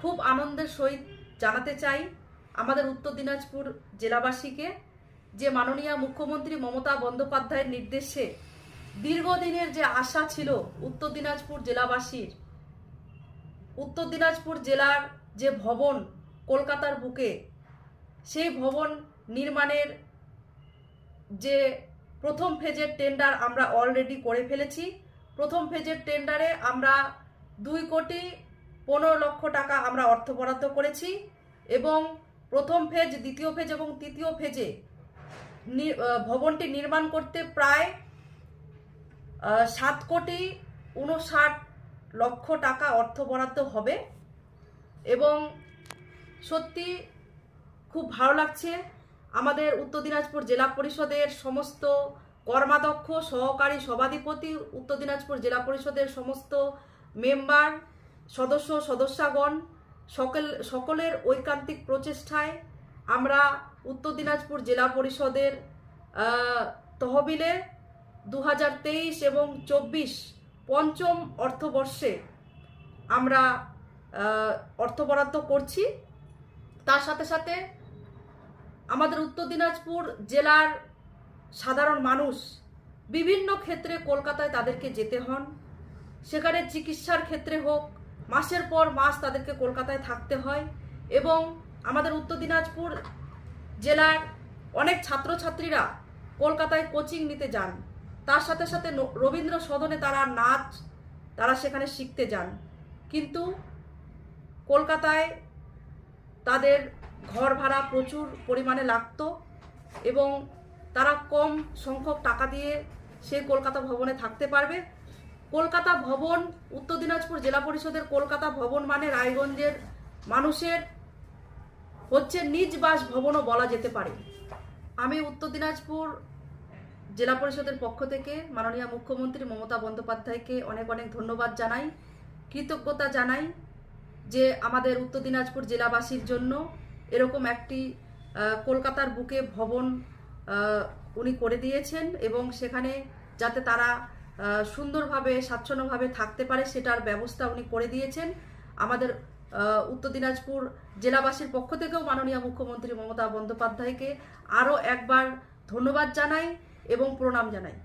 খুব আনন্দের সহিত জানাতে চাই আমাদের উত্তর দিনাজপুর জেলাবাসীকে যে মাননীয় মুখ্যমন্ত্রী মমতা বন্দ্যোপাধ্যায়ের নির্দেশে দীর্ঘদিনের যে আশা ছিল উত্তর দিনাজপুর জেলাবাসীর, উত্তর দিনাজপুর জেলার যে ভবন কলকাতার বুকে, সেই ভবন নির্মাণের যে প্রথম ফেজের টেন্ডার আমরা অলরেডি করে ফেলেছি। প্রথম ফেজের টেন্ডারে আমরা দুই কোটি পনেরো লক্ষ টাকা আমরা অর্থ বরাদ্দ করেছি এবং প্রথম ফেজ দ্বিতীয় ফেজ এবং তৃতীয় ফেজে ভবনটি নির্মাণ করতে প্রায় সাত কোটি উনষাট লক্ষ টাকা অর্থ বরাদ্দ হবে এবং সত্যি খুব ভালো লাগছে। আমাদের উত্তর দিনাজপুর জেলা পরিষদের সমস্ত কর্মাধ্যক্ষ, সহকারী সভাধিপতি, উত্তর দিনাজপুর জেলা পরিষদের সমস্ত মেম্বার সদস্য, সদস্যাগণ, সকল, সকলের ঐকান্তিক প্রচেষ্টায় আমরা উত্তর দিনাজপুর জেলা পরিষদের তহবিলে দু হাজার তেইশ এবং চব্বিশ পঞ্চম অর্থবর্ষে আমরা অর্থ বরাদ্দ করছি। তার সাথে সাথে আমাদের উত্তর দিনাজপুর জেলার সাধারণ মানুষ বিভিন্ন ক্ষেত্রে কলকাতায় তাদেরকে যেতে হন। সেখানে চিকিৎসার ক্ষেত্রে হোক মাসের পর মাস তাদেরকে কলকাতায় থাকতে হয় এবং আমাদের উত্তর দিনাজপুর জেলার অনেক ছাত্রছাত্রীরা কলকাতায় কোচিং নিতে যান। তার সাথে সাথে রবীন্দ্র সদনে তারা নাচ, তারা সেখানে শিখতে যান। কিন্তু কলকাতায় তাদের ঘর ভাড়া প্রচুর পরিমাণে লাগতো এবং তারা কম সংখ্যক টাকা দিয়ে সেই কলকাতা ভবনে থাকতে পারবে। কলকাতা ভবন, উত্তর দিনাজপুর জেলা পরিষদের কলকাতা ভবন মানে রায়গঞ্জের মানুষের হচ্ছে নিজ বাস ভবনও বলা যেতে পারে। আমি উত্তর দিনাজপুর জেলা পরিষদের পক্ষ থেকে মাননীয় মুখ্যমন্ত্রী মমতা বন্দ্যোপাধ্যায়কে অনেক অনেক ধন্যবাদ জানাই, কৃতজ্ঞতা জানাই যে আমাদের উত্তর দিনাজপুর জেলাবাসীর জন্য এরকম একটি কলকাতার বুকে ভবন উনি করে দিয়েছেন এবং সেখানে যাতে তারা সুন্দরভাবে, স্বাচ্ছন্দ্যভাবে থাকতে পারে সেটার ব্যবস্থা উনি করে দিয়েছেন। আমাদের উত্তর দিনাজপুর জেলাবাসীর পক্ষ থেকেও মাননীয় মুখ্যমন্ত্রী মমতা বন্দ্যোপাধ্যায়কে আরও একবার ধন্যবাদ জানাই এবং প্রণাম জানাই।